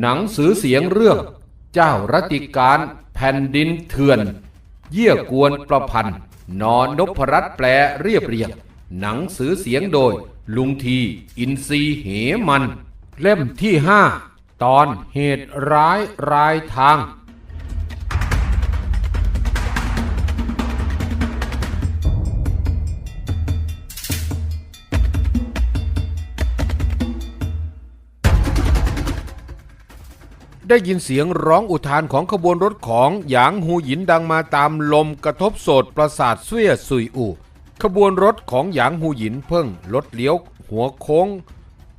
หนังสือเสียงเรื่อง เจ้ารติการแผ่นดินเถื่อน เยี่ยกวนประพันธ์ นอนนพรัตแปลเรียบเรียง หนังสือเสียงโดย ลุงทีอินซีเหมัน เล่มที่ห้าตอนเหตุร้ายรายทาง ได้ยินเสียงร้องอุทานของขบวนรถของหยางหูหยินดังมาตามลมกระทบโสดประสาทเสวียสุยอู่ขบวนรถของหยางหูหยินเพิ่งลดเลี้ยว หัวโค้ง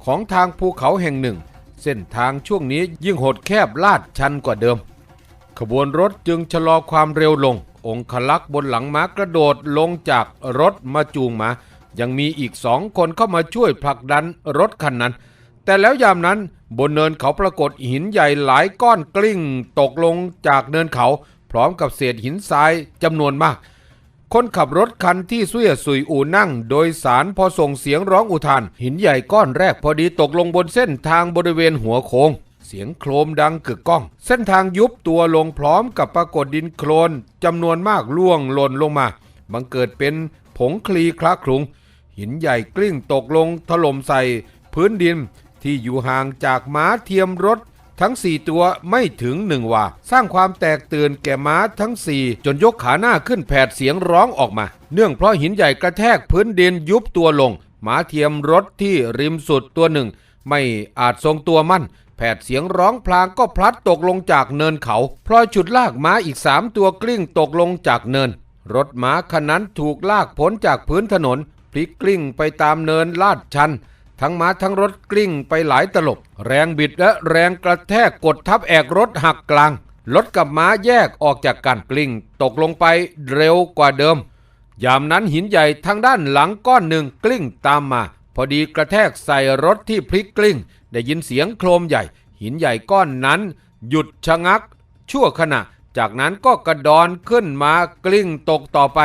ของทางภูเขาแห่งหนึ่ง เส้นทางช่วงนี้ยิ่งโหดแคบลาดชันกว่าเดิม ขบวนรถจึงชะลอความเร็วลง องคลักษ์บนหลังม้ากระโดดลงจากรถมาจูงมา ยังมีอีกสองคนเข้ามาช่วยผลักดันรถคันนั้น แต่แล้วยามนั้น บนเนินเขาปรากฏหินใหญ่หลายก้อนกลิ้ง ตกลงจากเนินเขา พร้อมกับเศษหินทรายจำนวนมาก คนขับรถคันที่เสุยสุยอูนั่ง โดยสารพอส่งเสียงร้องอุทาน หินใหญ่ก้อนแรกพอดีตกลงบนเส้นทางบริเวณหัวโค้งเสียงโครมดังกึกก้อง เส้นทางยุบตัวลงพร้อมกับปรากฏดินโคลนจำนวนมากล่วงหล่นลงมา บังเกิดเป็นผงคลีคละคลุง หินใหญ่กลิ้งตกลงถล่มใส่พื้นดิน ที่อยู่ห่างจากม้าเทียมรถทั้ง4ตัวไม่ถึงหนึ่งว่าสร้างความแตกตื่นแก่ม้าทั้ง4จนยกขาหน้าขึ้นแผดเสียงร้องออกมา เนื่องเพราะหินใหญ่กระแทกพื้นดินยุบตัวลงม้าเทียมรถที่ริมสุดตัวหนึ่ง ไม่อาจทรงตัวมั่น แผดเสียงร้องพลางก็พลัดตกลงจากเนินเขาพลอยฉุดลากม้าอีกสามตัวกลิ้งตกลงจากเนิน รถม้าคันนั้นถูกลากพ้นจากพื้นถนนพลิกกลิ้งไปตามเนินลาดชัน ทั้งม้าทั้งรถกลิ้งไปหลายตลบ แรงบิดและแรงกระแทกกดทับแอกรถหักกลาง รถกับม้าแยกออกจากกันกลิ้ง ตกลงไปเร็วกว่าเดิม ยามนั้นหินใหญ่ทางด้านหลังก้อนหนึ่งกลิ้งตามมา พอดีกระแทกใส่รถที่พลิกกลิ้ง ได้ยินเสียงโครมใหญ่ หินใหญ่ก้อนนั้น หยุดชะงัก ชั่วขณะ จากนั้นก็กระดอนขึ้นมากลิ้งตกต่อไป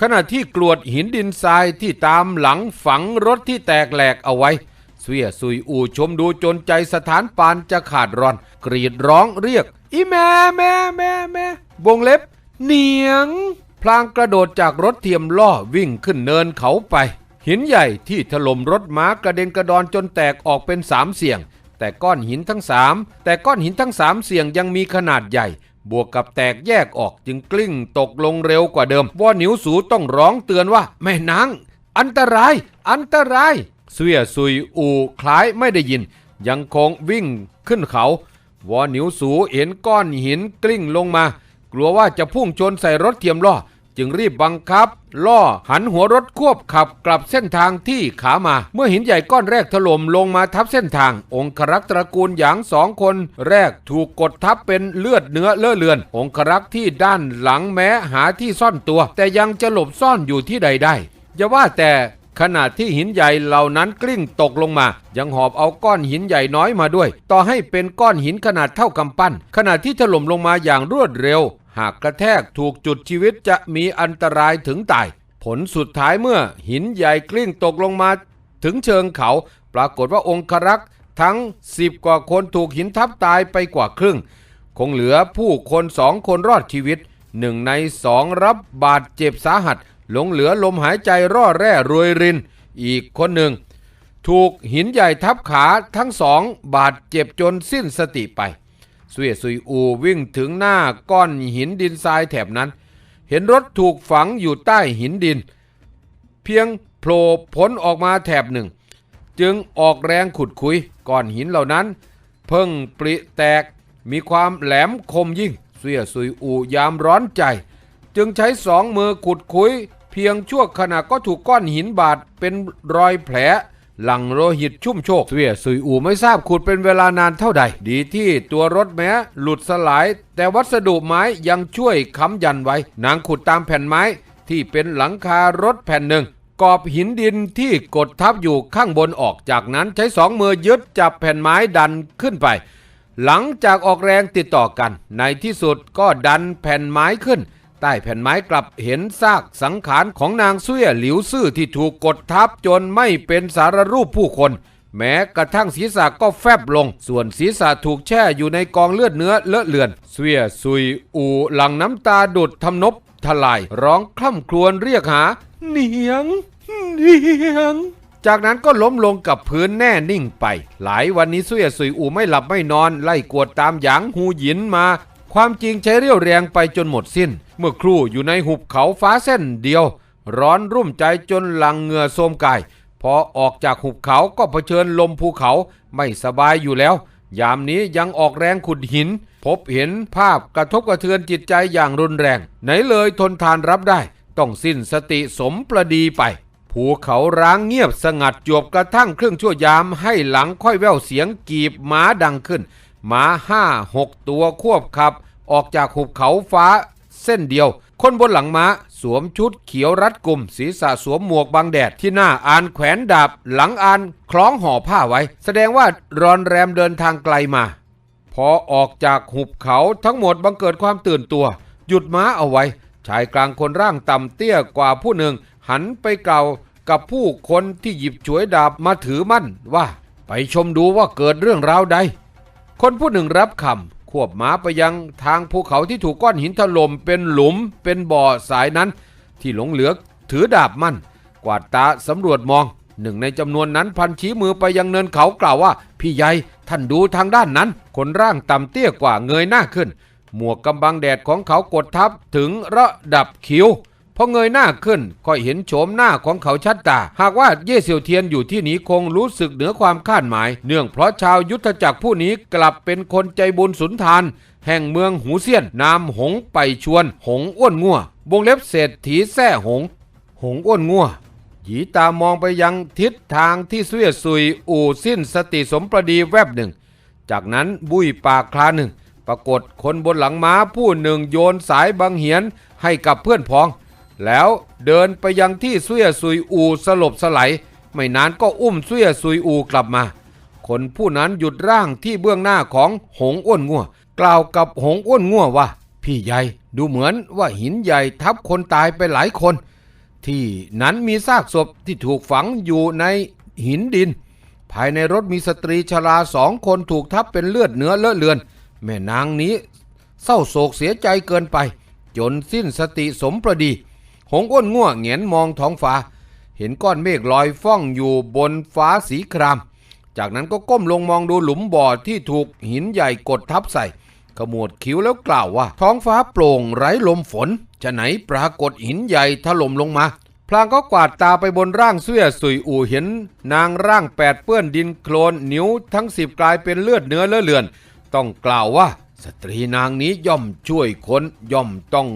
ขณะที่กรวดหินดินทรายที่ตามหลังฝังรถที่แตกแหลกเอาไว้ เสวียสุยอูชมดูจนใจสถานปานจะขาดรอน กรีดร้องเรียก อีแม่แม่แม่แม่วงเล็บ เหนียง พลางกระโดดจากรถเทียมล่อวิ่งขึ้นเนินเขาไป หินใหญ่ที่ถล่มรถม้ากระเด็นกระดอนจนแตกออกเป็นสามเสี่ยง แต่ก้อนหินทั้งสามแต่ก้อนหินทั้งสามเสี่ยงยังมีขนาดใหญ่ บวกกับแตกแยกออกจึงกลิ้งตกลงเร็วกว่าเดิมวอนิวสูต้องร้องเตือนว่า แม่นางอันตราย อันตราย เสวียซุยอูคล้ายไม่ได้ยิน ยังคงวิ่งขึ้นเขาวอนิวสูเห็นก้อนหินกลิ้งลงมา กลัวว่าจะพุ่งชนใส่รถเทียมล้อ จึงรีบบังคับ ล่อหันหัวรถควบขับกลับเส้นทางที่ขามา เมื่อหินใหญ่ก้อนแรกถล่มลงมาทับเส้นทาง องครักษ์ตระกูลหยางสองคนแรกถูกกดทับเป็นเลือดเนื้อเลอะเลือน องครักษ์ที่ด้านหลังแม้หาที่ซ่อนตัว แต่ยังจะหลบซ่อนอยู่ที่ใดได้อย่าว่าแต่ขณะที่หินใหญ่เหล่านั้นกลิ้งตกลงมา ยังหอบเอาก้อนหินใหญ่น้อยมาด้วย ต่อให้เป็นก้อนหินขนาดเท่ากำปั้น ขณะที่ถล่มลงมาอย่างรวดเร็ว หากกระแทกถูกจุดชีวิตจะมีอันตรายถึงตาย ผลสุดท้ายเมื่อหินใหญ่กลิ้งตกลงมา ถึงเชิงเขา ปรากฏว่าองครักษ์ทั้งสิบกว่าคนถูกหินทับตายไปกว่าครึ่ง คงเหลือผู้คนสองคนรอดชีวิตหนึ่งในสองรับบาดเจ็บสาหัส หลงเหลือลมหายใจร่อแร่รวยริน อีกคนหนึ่ง ถูกหินใหญ่ทับขาทั้งสองบาดเจ็บจนสิ้นสติไป สวียซุยอูวิ่งถึงหน้าก้อนหินดินทรายแถบนั้น เห็นรถถูกฝังอยู่ใต้หินดิน เพียงโผล่พ้นออกมาแถบหนึ่ง จึงออกแรงขุดคุยก้อนหินเหล่านั้น เพิ่งปริแตกมีความแหลมคมยิ่งเสียซุยอูยามร้อนใจ จึงใช้สองมือขุดคุย เพียงชั่วขณะก็ถูกก้อนหินบาดเป็นรอยแผล หลังโลหิตชุ่มโชกเสียซุยอูไม่ทราบขุดเป็นเวลานานเท่าใด ดีที่ตัวรถแม้หลุดสลาย แต่วัสดุไม้ยังช่วยค้ำยันไว้ นางขุดตามแผ่นไม้ที่เป็นหลังคารถแผ่นหนึ่งกอบหินดินที่กดทับอยู่ข้างบนออกจากนั้นใช้สองมือยึดจับแผ่นไม้ดันขึ้นไป หลังจากออกแรงติดต่อกัน ในที่สุดก็ดันแผ่นไม้ขึ้น ใต้แผ่นไม้กลับเห็นซากสังขารของนางเสุยหลิวซื่อที่ถูกกดทับจนไม่เป็นสารรูปผู้คน แม้กระทั่งศีรษะก็แฟบลง ส่วนศีรษะถูกแช่อยู่ในกองเลือดเนื้อเลอะเลือนเสวียซุยอูหลังน้ำตาดุดทำนบทลายร้องคล่ำครวญเรียกหาเนียงเนียง จากนั้นก็ล้มลงกับพื้นแน่นิ่งไป หลายวันนี้เสวียซุยอูไม่หลับไม่นอน ไล่กวดตามหยางหูหยินมา ความจริงใช้เรี่ยวแรงไปจนหมดสิ้น เมื่อครู่อยู่ในหุบเขาฟ้าเส้นเดียว ร้อนรุ่มใจจนหลังเหงื่อโทมกาย พอออกจากหุบเขาก็เผชิญลมภูเขาไม่สบายอยู่แล้ว ยามนี้ยังออกแรงขุดหิน พบเห็นภาพกระทบกระเทือนจิตใจอย่างรุนแรง ไหนเลยทนทานรับได้ ต้องสิ้นสติสมประดีไปภูเขาร้างเงียบสงัดจวบกระทั่งเครึ่องชั่วยามให้หลังค่อยแววเสียงกีบม้าดังขึ้น ม้าห้าหกตัวควบขับ ออกจากหุบเขาฟ้าเส้นเดียว คนบนหลังม้าสวมชุดเขียวรัดกลุ่ม ศีรษะสวมหมวกบังแดด ที่หน้าอานแขวนดาบ หลังอานคล้องห่อผ้าไว้ แสดงว่ารอนแรมเดินทางไกลมา พอออกจากหุบเขาทั้งหมดบังเกิดความตื่นตัว หยุดม้าเอาไว้ ชายกลางคนร่างต่ำเตี้ยกว่าผู้หนึ่ง หันไปเกล่าวกับผู้คนที่หยิบฉวยดาบมาถือมั่นว่า ไปชมดูว่าเกิดเรื่องราวใด คนผู้หนึ่งรับคำควบม้าไปยังทางภูเขาที่ถูกก้อนหินถล่มเป็นหลุมเป็นบ่อสายนั้น ที่หลงเหลือถือดาบมั่น กวาดตาสำรวจมอง หนึ่งในจำนวนนั้นพันชี้มือไปยังเนินเขากล่าวว่า พี่ใหญ่ท่านดูทางด้านนั้น คนร่างต่ำเตี้ยกว่าเงยหน้าขึ้น หมวกกำบังแดดของเขากดทับถึงระดับคิ้ว อเงยหน้าขึ้นก็เห็นโฉมหน้าของเขาชัดตา หากว่าเย่เซียวเทียนอยู่ที่นี้คงรู้สึกเหนือความคาดหมาย เนื่องเพราะชาวยุทธจักรผู้นี้กลับเป็นคนใจบุญสุนทาน แห่งเมืองหูเซียน นามหงไปชวน หงอ้วนงัววงเล็บเศรษฐีแท่หง หงอ้วนงัวหยีตามองไปยังทิศทางที่เสวียซุยอู่สิ้นสติสมประดีแวบหนึ่ง จากนั้นบุยปากคลาหนึ่ง ปรากฏคนบนหลังม้าผู้หนึ่งโยนสายบังเหียนให้กับเพื่อนพ้อง แล้วเดินไปยังที่เสวียซุยอูสลบสไลด์ไม่นานก็อุ้มเสวียซุยอูกลับมา คนผู้นั้นหยุดร่างที่เบื้องหน้าของหงอ้วนงัวกล่าวกับหงอ้วนงัวว่า พี่ใหญ่ดูเหมือนว่าหินใหญ่ทับคนตายไปหลายคน ที่นั้นมีซากศพที่ถูกฝังอยู่ในหินดิน ภายในรถมีสตรีชราสองคนถูกทับเป็นเลือดเนื้อเลอะเลือน แม่นางนี้ เศร้าโศกเสียใจเกินไป จนสิ้นสติสมประดี หงอ้วนง่วเงียนมองท้องฟ้า เห็นก้อนเมฆลอยฟ้องอยู่บนฟ้าสีคราม จากนั้นก็ก้มลงมองดูหลุมบ่อที่ถูกหินใหญ่กดทับใส่ขมวดคิ้วแล้วกล่าวว่า ท้องฟ้าโปร่งไร้ลมฝนจะไหนปรากฏหินใหญ่ถล่มลงมา พลางก็กวาดตาไปบนร่างเสื้อสุยอู่เห็น นางร่างแปดเปื้อนดินโคลนนิ้วทั้งสิบกลายเป็นเลือดเนื้อเลอะเลือน ต้องกล่าวว่า สตรีนางนี้ย่อมช่วยคนย่อมต้อง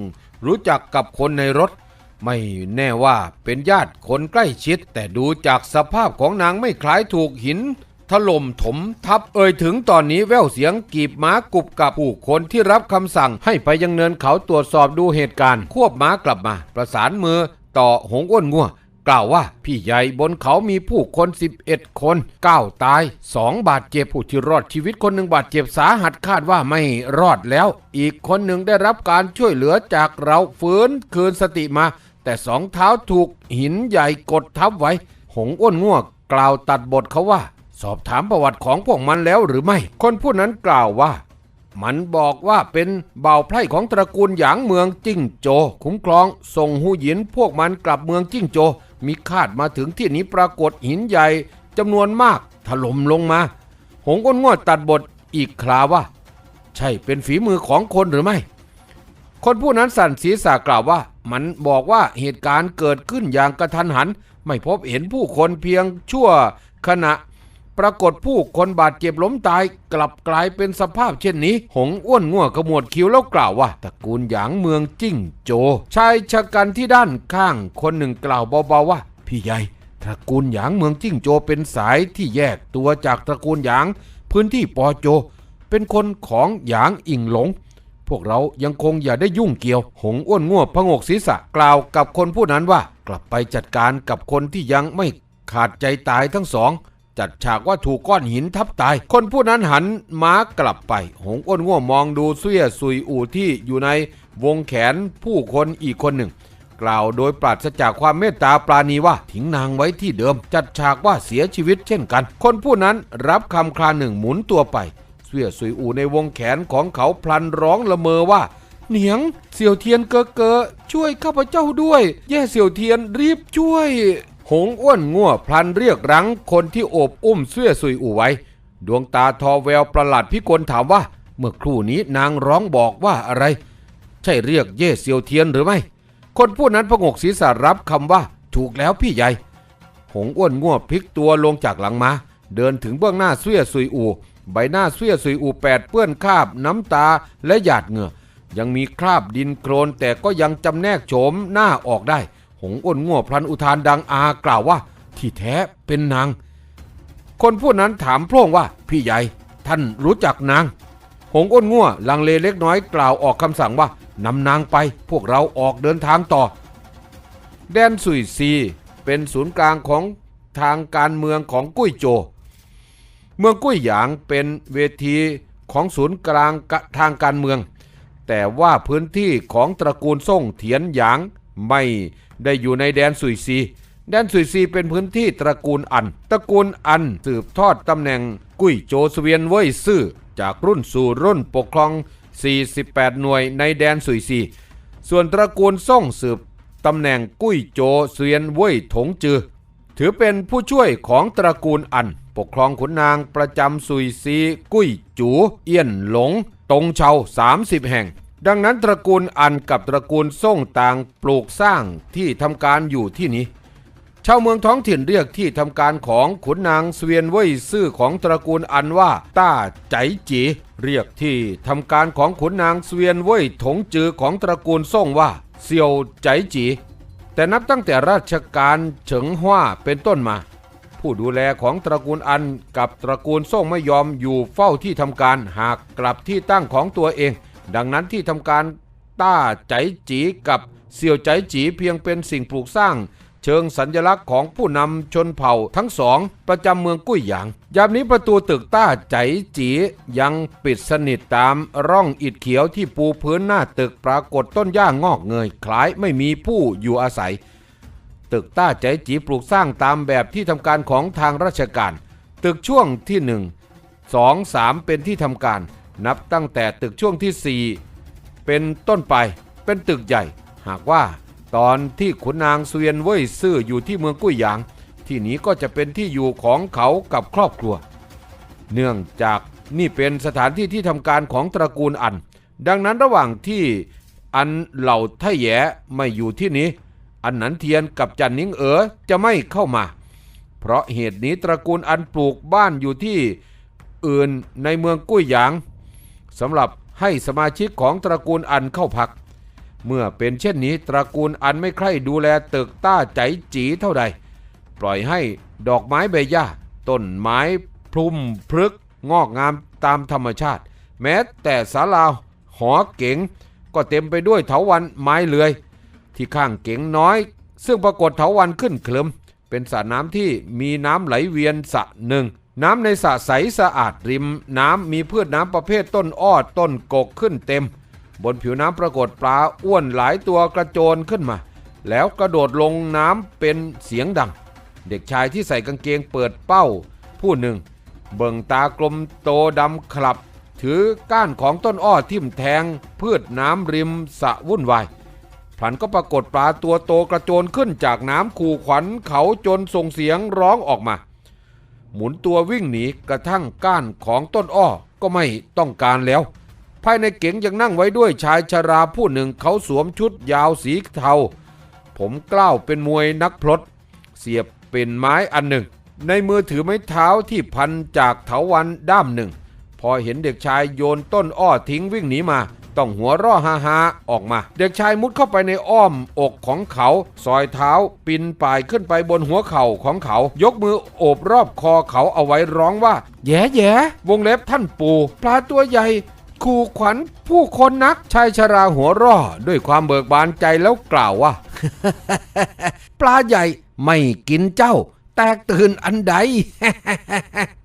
รู้จักกับคนในรถ ไม่แน่ว่าเป็นญาติคนใกล้ชิด แต่ดูจากสภาพของนางไม่คล้ายถูกหินถล่มถมทับเอ่ยถึงตอนนี้แววเสียงกีบม้ากุบกับผู้คนที่รับคำสั่งให้ไปยังเนินเขาตรวจสอบดูเหตุการณ์ ควบม้ากลับมา ประสานมือต่อหงอ้วนงัวกล่าวว่าพี่ใหญ่บนเขามีผู้คน 11 คน 9 ตาย 2 บาดเจ็บผู้ที่รอดชีวิตคนหนึ่งบาดเจ็บสาหัสคาดว่าไม่รอดแล้ว อีกคนหนึ่งได้รับการช่วยเหลือจากเราฟื้นคืนสติมา แต่สองเท้าถูกหินใหญ่กดทับไว้ หงอ้วนง่วกล่าวตัดบทเขาว่า สอบถามประวัติของพวกมันแล้วหรือไม่ คนผู้นั้นกล่าวว่า มันบอกว่าเป็นเบาไพร่ของตระกูลหยางเมืองจิ้งโจ คุ้มครองส่งหูหยินพวกมันกลับเมืองจิ้งโจ มีคาดมาถึงที่นี้ปรากฏหินใหญ่จำนวนมากถล่มลงมา หงก้นงวดตัดบทอีกคราว่า ใช่เป็นฝีมือของคนหรือไม่ คนผู้นั้นสั่นศีรษะกล่าวว่า มันบอกว่าเหตุการณ์เกิดขึ้นอย่างกระทันหัน ไม่พบเห็นผู้คนเพียงชั่วขณะ ปรากฏผู้คนบาดเจ็บล้มตาย กลับกลายเป็นสภาพเช่นนี้ หงอ้วนง่วขมวดคิ้วแล้วกล่าวว่าตระกูลหยางเมืองจิ้งโจ ชายชะกันที่ด้านข้างคนหนึ่งกล่าวเบาๆว่า พี่ใหญ่ตระกูลหยางเมืองจิ้งโจเป็นสายที่แยกตัวจากตระกูลหยาง พื้นที่ปอโจ เป็นคนของหยางอิงหลง พวกเรายังคงอย่าได้ยุ่งเกี่ยว หงอ้วนง่วพงกศีรษะกล่าวกับคนผู้นั้นว่า กลับไปจัดการกับคนที่ยังไม่ขาดใจตายทั้งสอง จัดฉากว่าถูกก้อนหินทับตาย คนผู้นั้นหันม้ากลับไป หงอ้วนง่วมองดูเสื้อซุยอู่ที่อยู่ในวงแขนผู้คนอีกคนหนึ่ง กล่าวโดยปราศจากความเมตตาปราณีว่าทิ้งนางไว้ที่เดิม จัดฉากว่าเสียชีวิตเช่นกัน คนผู้นั้นรับคำคราหนึ่งหมุนตัวไป เสื้อสุยอูในวงแขนของเขาพลันร้องละเมอว่า เหนียงเสี่ยวเทียนเกอเกอช่วยข้าพเจ้าด้วย แย่เสี่ยวเทียนรีบช่วย หงอ้วนงัวพลันเรียกรั้งคนที่โอบอุ้มเสื้อสุยอูไว้ ดวงตาทอแววประหลาดพิกลถามว่า เมื่อครู่นี้นางร้องบอกว่าอะไร ใช่เรียกเย่เซียวเทียนหรือไม่ คนผู้นั้นพงกศีรษะรับคำว่า ถูกแล้วพี่ใหญ่ หงอ้วนง่วพลิกตัวลงจากหลังมาเดินถึงเบื้องหน้าเสื้อซุยอู ใบหน้าเสื้อซุยอูแปดเปื้อนคราบน้ำตาและหยาดเหงื่อ ยังมีคราบดินโคลนแต่ก็ยังจำแนกโฉมหน้าออกได้ หงอ้นง่วพลันอุทานดังอากล่าวว่า ที่แท้เป็นนาง คนผู้นั้นถามพร่งว่า พี่ใหญ่ ท่านรู้จักนาง หงอ้นงัวลังเลเล็กน้อยกล่าวออกคำสั่งว่านำนางไปพวกเราออกเดินทางต่อ แดนสุยซี เป็นศูนย์กลางของทางการเมืองของกุ้ยโจว เมืองกุ้ยหยางเป็นเวทีของศูนย์กลางทางการเมือง แต่ว่าพื้นที่ของตระกูลซ่งเถียนหยางไม่ได้อยู่ในแดนสุยซี แดนสุยซีเป็นพื้นที่ตระกูลอัน ตระกูลอันสืบทอดตำแหน่งกุ้ยโจวเวียนเว่ยซื่อจากรุ่นสู่รุ่นปกครอง 48 หน่วยในแดนสุยซี ส่วนตระกูลซ่งสืบตำแหน่งกุ้ยโจเสวียนเว่ยถงจือ ถือเป็นผู้ช่วยของตระกูลอัน ปกครองขุนนางประจำสุยซี กุ้ยจู เอี้ยนหลง ตงเชา 30 แห่ง ดังนั้นตระกูลอันกับตระกูลซ่งต่างปลูกสร้างที่ทำการอยู่ที่นี้ ชาวเมืองท้องถิ่นเรียกที่ทำการของขุนนางเสวียนเว่ยซื่อของตระกูลอันว่าต้าใจจี เรียกที่ทำการของขุนนางเสวียนเว่ยถงจือของตระกูลซ่งว่าเซียวใจจี แต่นับตั้งแต่ราชการเฉิงฮว่าเป็นต้นมา ผู้ดูแลของตระกูลอันกับตระกูลซ่งไม่ยอมอยู่เฝ้าที่ทำการหากกลับที่ตั้งของตัวเอง ดังนั้นที่ทำการต้าใจจีกับเซียวใจจีเพียงเป็นสิ่งปลูกสร้าง เชิงสัญลักษณ์ของผู้นำชนเผ่าทั้งสอง ประจำเมืองกุ้ยหยาง ยามนี้ประตูตึกต้าใจจียังปิดสนิทตามร่องอิฐเขียวที่ปูพื้นหน้าตึกปรากฏต้นหญ้างอกเงย คล้ายไม่มีผู้อยู่อาศัย ตึกต้าใจจีปลูกสร้างตามแบบที่ทำการของทางราชการ ตึกช่วงที่1 2 3เป็นที่ทำการ นับตั้งแต่ตึกช่วงที่4เป็นต้นไปเป็นตึกใหญ่ หากว่า ตอนที่ขุนนางเสวียนเว่ยซื่ออยู่ที่เมืองกุ้ยหยาง ที่นี้ก็จะเป็นที่อยู่ของเขากับครอบครัว เนื่องจากนี่เป็นสถานที่ที่ทำการของตระกูลอัน ดังนั้นระหว่างที่อันเหล่าไทแหยไม่อยู่ที่นี้ อันนันเทียนกับจันนิงเอ๋อจะไม่เข้ามา เพราะเหตุนี้ตระกูลอันปลูกบ้านอยู่ที่อื่นในเมืองกุ้ยหยางสำหรับให้สมาชิกของตระกูลอันเข้าพัก เมื่อเป็นเช่นนี้ตระกูลอันไม่ใคร่ดูแลตึกต้าใจจีเท่าใด ปล่อยให้ดอกไม้ใบหญ้าต้นไม้พลุมพฤกงอกงามตามธรรมชาติ แม้แต่ศาลาหอเก๋งก็เต็มไปด้วยเถาวันไม้เลื้อย ที่ข้างเก๋งน้อย ซึ่งปรากฏเถาวันขึ้นเคลิมเป็นสระน้ำที่มีน้ำไหลเวียนสระหนึ่งน้ำในสระใสสะอาดริม น้ำมีพืชน้ำประเภทต้นอ้อต้นกกขึ้นเต็ม บนผิวน้ำปรากฏปลาอ้วนหลายตัวกระโจนขึ้นมา แล้วกระโดดลงน้ำเป็นเสียงดัง เด็กชายที่ใส่กางเกงเปิดเป้า ผู้หนึ่ง เบิ่งตากลมโตดำคลับ ถือก้านของต้นอ้อทิ่มแทง พืชน้ำริมสะวุ่นวายพลันก็ปรากฏปลาตัวโตกระโจนขึ้นจากน้ำขู่ขวัญเขาจนส่งเสียงร้องออกมา หมุนตัววิ่งหนีกระทั่งก้านของต้นอ้อก็ไม่ต้องการแล้ว ภายในเก๋งยังนั่งไว้ด้วยชายชราผู้หนึ่งเขาสวมชุดยาวสีเทา ผมกล้าวเป็นมวยนักพรตเสียบเป็นไม้อันหนึ่ง ในมือถือไม้เท้าที่พันจากเถาวันด้ามหนึ่ง พอเห็นเด็กชายโยนต้นอ้อทิ้งวิ่งหนีมา ต้องหัวร่อฮาฮาๆออกมา เด็กชายมุดเข้าไปในอ้อมอกของเขาซอยเท้าปีนป่ายขึ้นไปบนหัวเข่าของเขา ยกมือโอบรอบคอเขาเอาไว้ร้องว่า แย่แย่วงเล็บท่านปู่ปลาตัวใหญ่ ขู่ขวัญผู้คนนักชายชราหัวร่อด้วยความเบิกบานใจแล้วกล่าวว่า ปลาใหญ่ไม่กินเจ้า แตกตื่นอันใด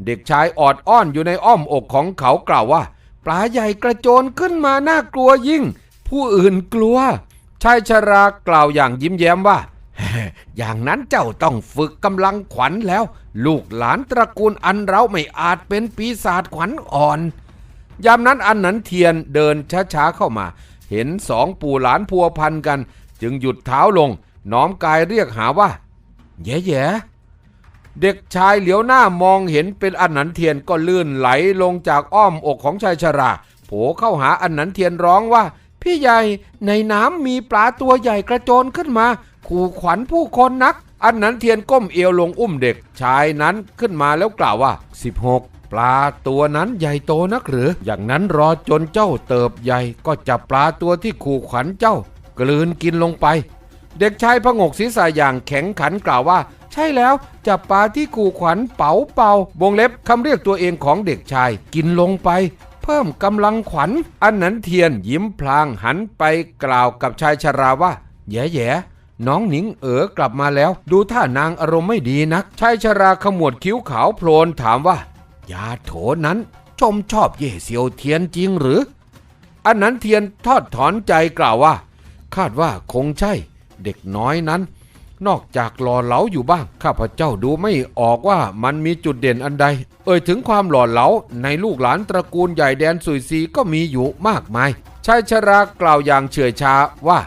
เด็กชายออดอ้อนอยู่ในอ้อมอกของเขากล่าวว่า ปลาใหญ่กระโจนขึ้นมาน่ากลัวยิ่ง ผู้อื่นกลัว ชายชรากล่าวอย่างยิ้มแย้มว่าอย่างนั้นเจ้าต้องฝึกกำลังขวัญแล้ว ลูกหลานตระกูลอันเราไม่อาจเป็นปีศาจขวัญอ่อน ยามนั้นอันนันเทียนเดินช้าๆเข้ามา เห็นสองปู่หลานพัวพันกัน จึงหยุดเท้าลง น้อมกายเรียกหาว่าแย่แย่ๆเด็กชายเหลียวหน้ามองเห็นเป็นอันนันเทียนก็ลื่นไหลลงจากอ้อมอกของชายชราโผเข้าหาอันนันเทียนร้องว่า พี่ใหญ่ในน้ำมีปลาตัวใหญ่กระโจนขึ้นมา ขู่ขวัญผู้คนนัก อันนั้นเทียนก้มเอวลงอุ้มเด็กชายนั้นขึ้นมาแล้วกล่าวว่า 16 ปลาตัวนั้นใหญ่โตนักหรือ อย่างนั้นรอจนเจ้าเติบใหญ่ ก็จับปลาตัวที่ขู่ขวัญเจ้า กลืนกินลงไป เด็กชายพงกศีรษะอย่างแข็งขันกล่าวว่า ใช่แล้วจับปลาที่ขู่ขวัญเป๋าเป่าวงเล็บคำเรียกตัวเองของเด็กชาย กินลงไป เพิ่มกำลังขวัญ อันนั้นเทียนยิ้มพลางหันไปกล่าวกับชายชราว่าแย่แย่น้องหนิงเอ๋อกลับมาแล้ว ดูท่านางอารมณ์ไม่ดีนักชายชราขมวดคิ้วขาวโพลนถามว่า ยาโถนั้นชมชอบเย่เซียวเทียนจริงหรือ อันนั้นเทียนทอดถอนใจกล่าวว่า คาดว่าคงใช่ เด็กน้อยนั้น นอกจากหล่อเหลาอยู่บ้าง ข้าพเจ้าดูไม่ออกว่ามันมีจุดเด่นอันใด เอ่ยถึงความหล่อเหลาในลูกหลานตระกูลใหญ่แดนสุยซีก็มีอยู่มากมายชายชรากล่าวอย่างเฉื่อยชาว่า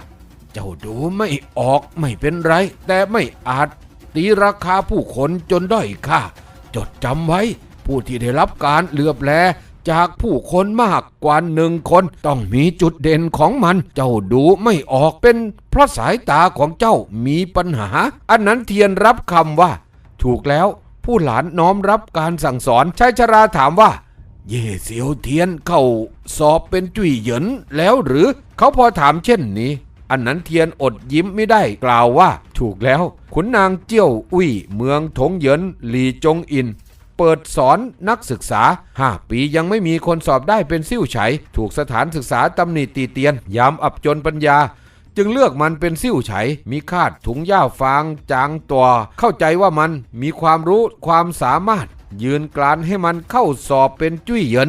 เจ้าดูไม่ออกไม่เป็นไร แต่ไม่อาจตีราคาผู้คนจนด้อยค่าจดจำไว้ ผู้ที่ได้รับการเหลือบแลจากผู้คนมากกว่าหนึ่งคน ต้องมีจุดเด่นของมัน เจ้าดูไม่ออกเป็นเพราะสายตาของเจ้ามีปัญหา อันนั้นเทียนรับคำว่า ถูกแล้วผู้หลานน้อมรับการสั่งสอนชายชราถามว่า เย่เสียวเทียนเข้าสอบเป็นจุยเหยินแล้วหรือเขาพอถามเช่นนี้ อันนั้นเทียนอดยิ้มไม่ได้กล่าวว่า ถูกแล้ว ขุนนางเจี้ยวอุ้ยเมืองถงเหยินหลีจงอิน เปิดสอนนักศึกษา 5 ปียังไม่มีคนสอบได้เป็นซิ่วไฉถูกสถานศึกษาตำหนิตีเตียน ยามอับจนปัญญา จึงเลือกมันเป็นซิ่วไฉมีคาดถุงหญ้าฟางจางตัว เข้าใจว่ามันมีความรู้ความสามารถ ยืนกลานให้มันเข้าสอบเป็นจุ้ยเหยิน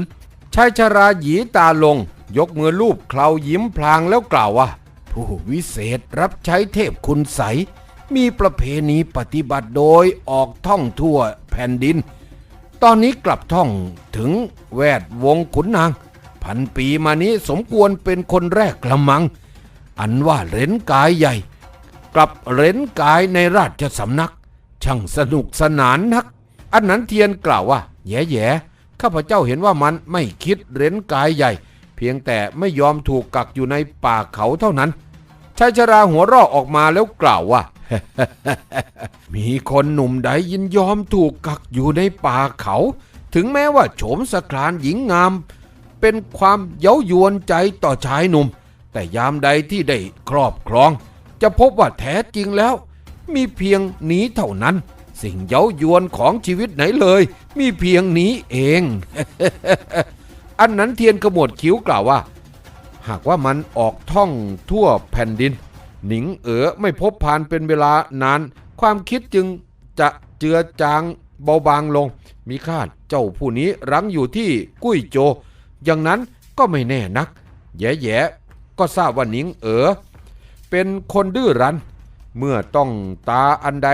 ชายชราหยีตาลง ยกมือลูบเคลายิ้มพลางแล้วกล่าวว่า ผู้วิเศษรับใช้เทพคุณใสมีประเพณีปฏิบัติโดยออกท่องทั่วแผ่นดิน ตอนนี้กลับท่องถึงแวดวงขุนนาง พันปีมานี้สมควรเป็นคนแรกละมัง อันว่าเหรนกายใหญ่ กลับเหรนกายในราชสำนัก ช่างสนุกสนานนัก อันนั้นเทียนกล่าวว่า แย่แย่ๆข้าพเจ้าเห็นว่ามันไม่คิดเหรนกายใหญ่ เพียงแต่ไม่ยอมถูกกักอยู่ในป่าเขาเท่านั้นชายชราหัวรอกออกมาแล้วกล่าวว่ามีคนหนุ่มใดยินยอมถูกกักอยู่ในป่าเขา ถึงแม้ว่าโฉมสครานหญิงงาม เป็นความเย้ายวนใจต่อชายหนุ่ม แต่ยามใดที่ได้ครอบครอง จะพบว่าแท้จริงแล้ว มีเพียงหนี้เท่านั้น สิ่งเย้ายวนของชีวิตไหนเลย มีเพียงหนี้เอง อันนั้นเทียนขมวดคิ้วกล่าวว่า หากว่ามันออกท่องทั่วแผ่นดิน หนิงเอ๋อไม่พบพานเป็นเวลานาน ความคิดจึงจะเจือจางเบาบางลง มีคาดเจ้าผู้นี้รั้งอยู่ที่กุ้ยโจ อย่างนั้นก็ไม่แน่นัก แย่ๆก็ทราบว่าหนิงเอ๋อเป็นคนดื้อรั้น เมื่อต้องตาอันใด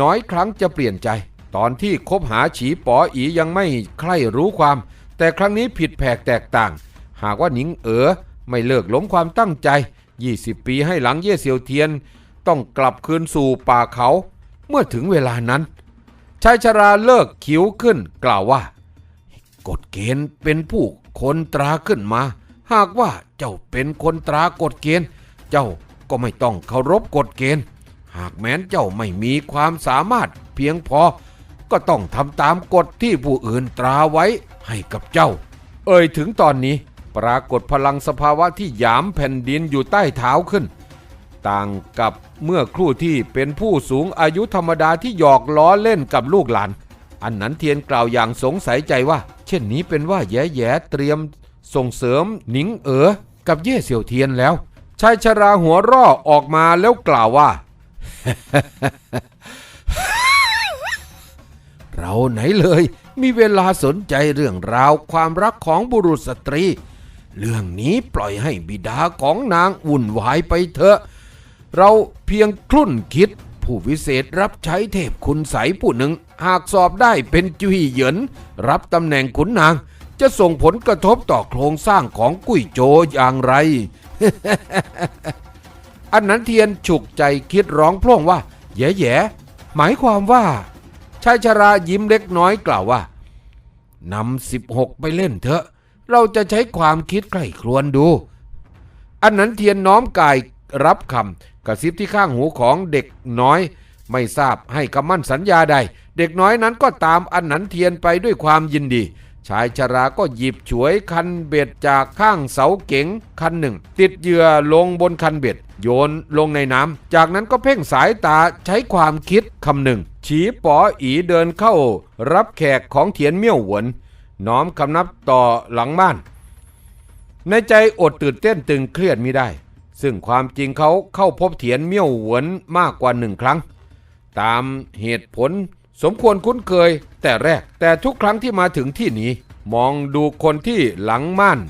น้อยครั้งจะเปลี่ยนใจ ตอนที่คบหาฉีป๋ออียังไม่ใคร่รู้ความ แต่ครั้งนี้ผิดแผกแตกต่าง หากว่าหนิงเอ๋อไม่เลิกหลงความตั้งใจ 20 ปีให้หลังเย่เซียวเทียน ต้องกลับคืนสู่ป่าเขา เมื่อถึงเวลานั้นชายชราเลิกคิ้วขึ้นกล่าวว่า กฎเกณฑ์เป็นผู้คนตราขึ้นมา หากว่าเจ้าเป็นคนตรากฎเกณฑ์ เจ้าก็ไม่ต้องเคารพกฎเกณฑ์ หากแม้นเจ้าไม่มีความสามารถเพียงพอ ก็ต้องทำตามกฎที่ผู้อื่นตราไว้ให้กับเจ้า เอ่ยถึงตอนนี้ ปรากฏพลังสภาวะที่หยามแผ่นดินอยู่ใต้เท้าขึ้น ต่างกับเมื่อครู่ที่เป็นผู้สูงอายุธรรมดาที่หยอกล้อเล่นกับลูกหลาน อันนั้นเทียนกล่าวอย่างสงสัยใจว่า เช่นนี้เป็นว่าแย่แย่เตรียมส่งเสริมหนิงเอ๋อกับเย่เสี่ยวเทียนแล้วชายชราหัวร่อออกมาแล้วกล่าวว่า เราไหนเลย มีเวลาสนใจเรื่องราวความรักของบุรุษสตรี เรื่องนี้ปล่อยให้บิดาของนางวุ่นวายไปเถอะ เราเพียงคลุ่นคิด ผู้วิเศษรับใช้เทพคุณใสยผู้หนึ่ง หากสอบได้เป็นจุยเหยิน รับตำแหน่งขุนนาง จะส่งผลกระทบต่อโครงสร้างของกุ้ยโจอย่างไร อันนั้นเทียนฉุกใจคิดร้องพล่องว่าแย่แย่ๆหมายความว่าชายชรายิ้มเล็กน้อยกล่าวว่านำสิบหกไปเล่นเถอะ เราจะใช้ความคิดใกล้ครวนดู อันนั้นเทียนน้อมกายรับคำกระซิบที่ข้างหูของเด็กน้อย ไม่ทราบให้คำมั่นสัญญาใด เด็กน้อยนั้นก็ตามอันนั้นเทียนไปด้วยความยินดี ชายชราก็หยิบฉวยคันเบ็ดจากข้างเสาเก๋งคันหนึ่ง ติดเหยื่อลงบนคันเบ็ด โยนลงในน้ำจากนั้นก็เพ่งสายตาใช้ความคิดคำหนึ่ง ฉีป๋ออีเดินเข้า รับแขกของเทียนเมี่ยวหวน น้อมคำนับต่อหลังบ้าน ในใจอดตื่นเต้นตึงเครียดไมิได้ ซึ่งความจริงเขาเข้าพบเถียนเมี่ยวหวนมากกว่าหนึ่งครั้ง ตามเหตุผลสมควรคุ้นเคยแต่แรก แต่ทุกครั้งที่มาถึงที่นี้ มองดูคนที่หลังม่าน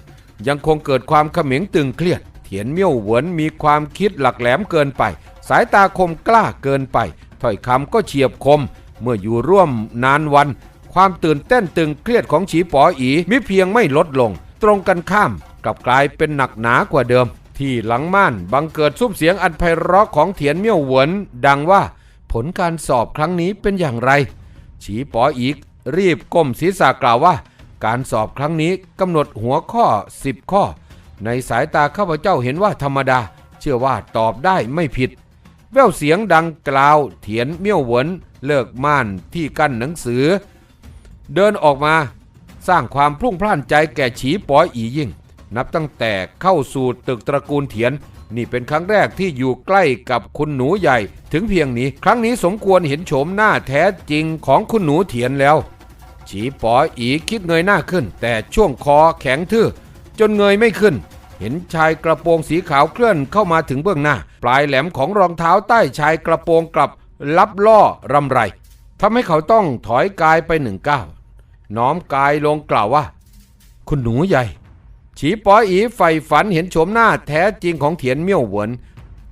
ยังคงเกิดความเขม็งตึงเครียด เถียนเมี่ยวหวนมีความคิดหลักแหลมเกินไป สายตาคมกล้าเกินไปถ้อยคำก็เฉียบคม เมื่ออยู่ร่วมนานวัน ความตื่นเต้นตึงเครียดของฉีป๋ออีมิเพียงไม่ลดลง ตรงกันข้ามกลับกลายเป็นหนักหนากว่าเดิม ที่หลังม่านบังเกิดซุ้มเสียงอันไพเราะของเถียนเมี่ยวหวน ดังว่าผลการสอบครั้งนี้เป็นอย่างไร ฉีป๋ออีกรีบก้มศีรษะกล่าวว่า การสอบครั้งนี้กำหนดหัวข้อ 10 ข้อ ในสายตาข้าพเจ้าเห็นว่าธรรมดา เชื่อว่าตอบได้ไม่ผิด แววเสียงดังกล่าว เถียนเมี่ยวหวน เลิกม่านที่กั้นหนังสือ เดินออกมาสร้างความพรุ่งพล่านใจแก่ฉีป๋ออียิ่ง นับตั้งแต่เข้าสู่ตึกตระกูลเถียน นี่เป็นครั้งแรกที่อยู่ใกล้กับคุณหนูใหญ่ ถึงเพียงนี้ ครั้งนี้สมควรเห็นโฉมหน้าแท้จริงของคุณหนูเถียนแล้ว ฉีป๋ออีคิดเงยหน้าขึ้น แต่ช่วงคอแข็งทื่อ จนเงยไม่ขึ้น เห็นชายกระโปรงสีขาวเคลื่อนเข้ามาถึงเบื้องหน้า ปลายแหลมของรองเท้าใต้ชายกระโปรงกลับลับล่อรำไรทำให้เขาต้องถอยกายไปหนึ่งก้าว น้อมกายลงกล่าวว่า คุณหนูใหญ่ ฉีป๋ออีใฝ่ฝันเห็นโฉมหน้าแท้จริงของเถียนเมี่ยวเหวิน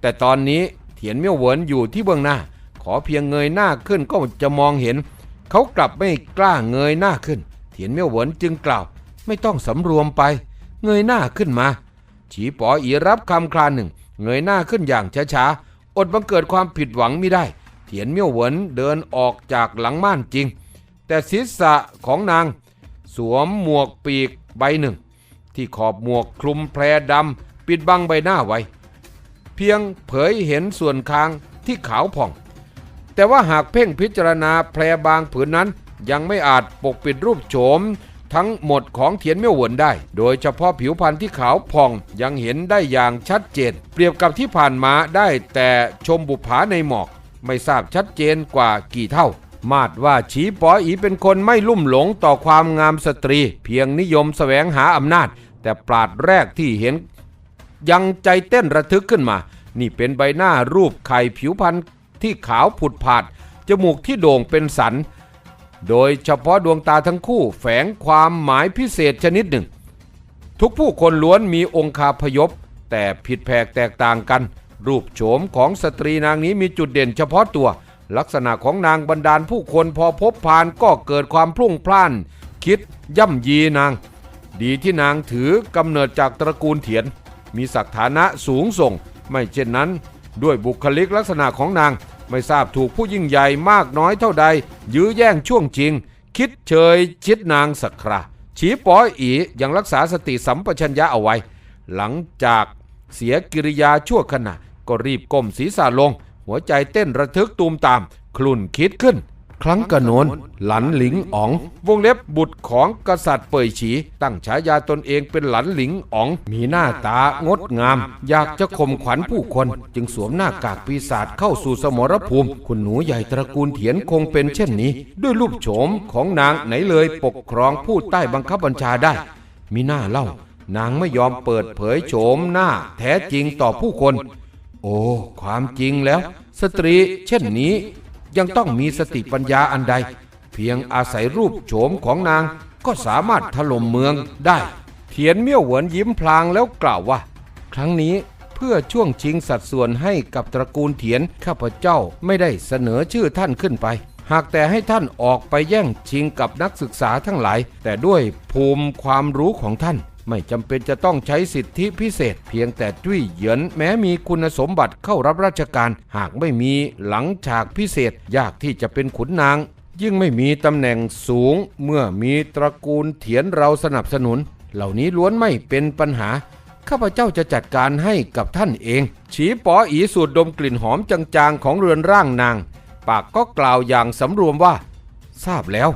แต่ตอนนี้เถียนเมี่ยวเหวินอยู่ที่เบื้องหน้า ขอเพียงเงยหน้าขึ้นก็จะมองเห็น เขากลับไม่กล้าเงยหน้าขึ้น เถียนเมี่ยวเหวินจึงกล่าว ไม่ต้องสำรวมไป เงยหน้าขึ้นมา ฉีป๋ออีรับคำคลานหนึ่ง เงยหน้าขึ้นอย่างช้าๆอดบังเกิดความผิดหวังไม่ได้ เถียนเมี่ยวเหวินเดินออกจากหลังม่านจริง แต่ศีรษะของนางสวมหมวกปีกใบหนึ่ง ที่ขอบหมวกคลุมแพรดำปิดบังใบหน้าไว้ เพียงเผยเห็นส่วนคางที่ขาวผ่อง แต่ว่าหากเพ่งพิจารณาแพรบางผืนนั้นยังไม่อาจปกปิดรูปโฉมทั้งหมดของเทียนเมี่ยวหวนได้ โดยเฉพาะผิวพรรณที่ขาวผ่องยังเห็นได้อย่างชัดเจน เปรียบกับที่ผ่านมาได้แต่ชมบุปผาในหมอก ไม่ทราบชัดเจนกว่ากี่เท่า มาดว่าฉีป๋ออีเป็นคนไม่ลุ่มหลงต่อความงามสตรี เพียงนิยมแสวงหาอำนาจ แต่ปราดแรกที่เห็น ยังใจเต้นระทึกขึ้นมา นี่เป็นใบหน้ารูปไข่ผิวพรรณที่ขาวผุดผาด จมูกที่โด่งเป็นสัน โดยเฉพาะดวงตาทั้งคู่แฝงความหมายพิเศษชนิดหนึ่ง ทุกผู้คนล้วนมีองคาพยพ แต่ผิดแผกแตกต่างกัน รูปโฉมของสตรีนางนี้มีจุดเด่นเฉพาะตัว ลักษณะของนางบรรดาลผู้คนพอพบผ่านก็เกิดความพลุ่งพล่าน คิดย่ำยีนาง ดีที่นางถือกำเนิดจากตระกูลเถียน มีศักฐานะสูงส่ง ไม่เช่นนั้น ด้วยบุคลิกลักษณะของนางไม่ทราบถูกผู้ยิ่งใหญ่มากน้อยเท่าใด ยื้อแย่งช่วงจริง คิดเชยชิดนางสักคราฉีป๋ออียังรักษาสติสัมปชัญญะเอาไว้ หลังจากเสียกิริยาชั่วขณะก็รีบก้มศีรษะลง หัวใจเต้นระทึกตูมตาม คลุ่นคิดขึ้น ครั้งกระโนนหลันหลิงอ๋อง วงเล็บบุตรของกษัตริย์เป่ยฉี ตั้งฉายาตนเองเป็นหลันหลิงอ๋อง มีหน้าตางดงาม อยากจะข่มขวัญผู้คน จึงสวมหน้ากากปีศาจเข้าสู่สมรภูมิ คุณหนูใหญ่ตระกูลเถียนคงเป็นเช่นนี้ ด้วยรูปโฉมของนางไหนเลยปกครองผู้ใต้บังคับบัญชาได้ มีหน้าเล่านางไม่ยอมเปิดเผยโฉมหน้าแท้จริงต่อผู้คน โอ้ ความจริงแล้ว สตรีเช่นนี้ยังต้องมีสติปัญญาอันใด เพียงอาศัยรูปโฉมของนางก็สามารถถล่มเมืองได้ เทียนเมี่ยวเหวินยิ้มพลางแล้วกล่าวว่า ครั้งนี้เพื่อช่วงชิงสัดส่วนให้กับตระกูลเถียนข้าพเจ้าไม่ได้เสนอชื่อท่านขึ้นไป หากแต่ให้ท่านออกไปแย่งชิงกับนักศึกษาทั้งหลาย แต่ด้วยภูมิความรู้ของท่าน ไม่จำเป็นจะต้องใช้สิทธิพิเศษ เพียงแต่จุ้ยเหยินแม้มีคุณสมบัติเข้ารับราชการ หากไม่มีหลังฉากพิเศษ ยากที่จะเป็นขุนนาง ยิ่งไม่มีตำแหน่งสูง เมื่อมีตระกูลเถียนเราสนับสนุน เหล่านี้ล้วนไม่เป็นปัญหาข้าพเจ้าจะจัดการให้กับท่านเอง ฉีป๋ออีสูดดมกลิ่นหอมจางๆ ของเรือนร่างนาง ปากก็กล่าวอย่างสำรวมว่า ทราบแล้ว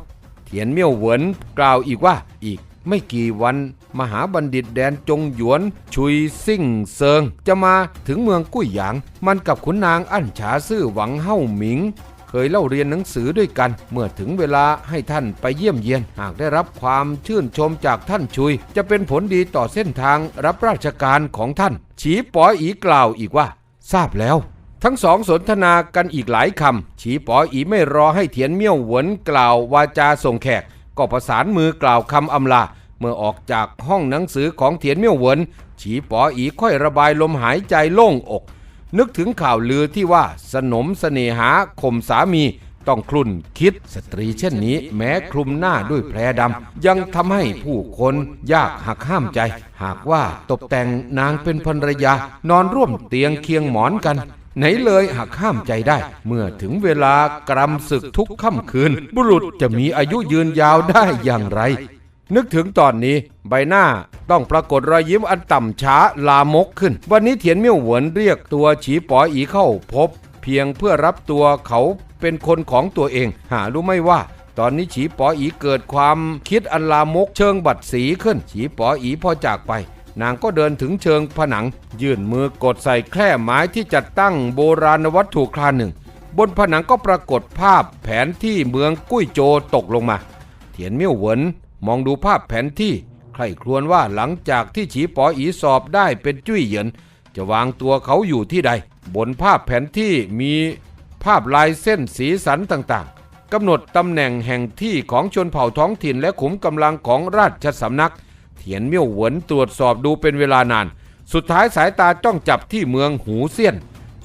เถียนเมี่ยวเหวินกล่าวอีกว่าอีกไม่กี่วัน มหาบัณฑิตแดนจงหยวน ชุยซิ่งเซิง จะมาถึงเมืองกุ้ยหยาง มันกับขุนนางอั้นฉาซื่อหวังเฮ้าหมิง เคยเล่าเรียนหนังสือด้วยกัน เมื่อถึงเวลาให้ท่านไปเยี่ยมเยียน หากได้รับความชื่นชมจากท่านชุย จะเป็นผลดีต่อเส้นทางรับราชการของท่าน ฉีป๋ออีกล่าวอีกว่า ทราบแล้วทั้งสองสนทนากันอีกหลายคำ ฉีป๋ออีไม่รอให้เถียนเมี่ยวหวนกล่าววาจาส่งแขก ก็ประสานมือกล่าวคำอำลา เมื่อออกจากห้องหนังสือของเถียนเมี่ยวเหวินฉีป๋ออีค่อยระบายลมหายใจโล่งอก นึกถึงข่าวลือที่ว่าสนมเสน่หาข่มสามีต้องคลุ่นคิดสตรีเช่นนี้ แม้คลุมหน้าด้วยแพรดำ ยังทำให้ผู้คนยากหักห้ามใจ หากว่าตกแต่งนางเป็นภรรยานอนร่วมเตียงเคียงหมอนกัน ไหนเลยหักห้ามใจได้ เมื่อถึงเวลากรำศึกทุกค่ำคืน บุรุษจะมีอายุยืนยาวได้อย่างไร นึกถึงตอนนี้ใบหน้าต้องปรากฏรอยยิ้มอันต่ำช้าลามกขึ้น วันนี้เถียนเมี่ยวเหวินเรียกตัวฉีป๋ออีเข้าพบ เพียงเพื่อรับตัวเขาเป็นคนของตัวเอง หารู้ไม่ว่า ตอนนี้ฉีป๋ออีเกิดความคิดอันลามกเชิงบัดสีขึ้น ฉีป๋ออีพอจากไป นางก็เดินถึงเชิงผนัง ยื่นมือกดใส่แคร่ไม้ที่จัดตั้งโบราณวัตถุคราหนึ่ง บนผนังก็ปรากฏภาพแผนที่เมืองกุ้ยโจวตกลงมาเถียนเมี่ยวเหวิน มองดูภาพแผนที่ใครครวญว่าหลังจากที่ฉีป๋ออีสอบได้เป็นจุ้ยเหยิน จะวางตัวเขาอยู่ที่ใด บนภาพแผนที่มีภาพลายเส้นสีสันต่างๆกำหนดตำแหน่งแห่งที่ของชนเผ่าท้องถิ่นและขุมกำลังของราชสำนัก เถียนเมี่ยวเหวินตรวจสอบดูเป็นเวลานาน สุดท้ายสายตาจ้องจับที่เมืองหูเซียน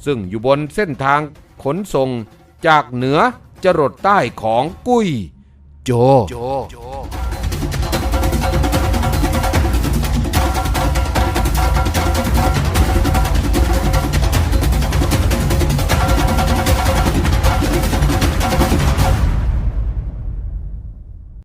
ซึ่งอยู่บนเส้นทางขนส่งจากเหนือจรดใต้ของกุ้ย โจ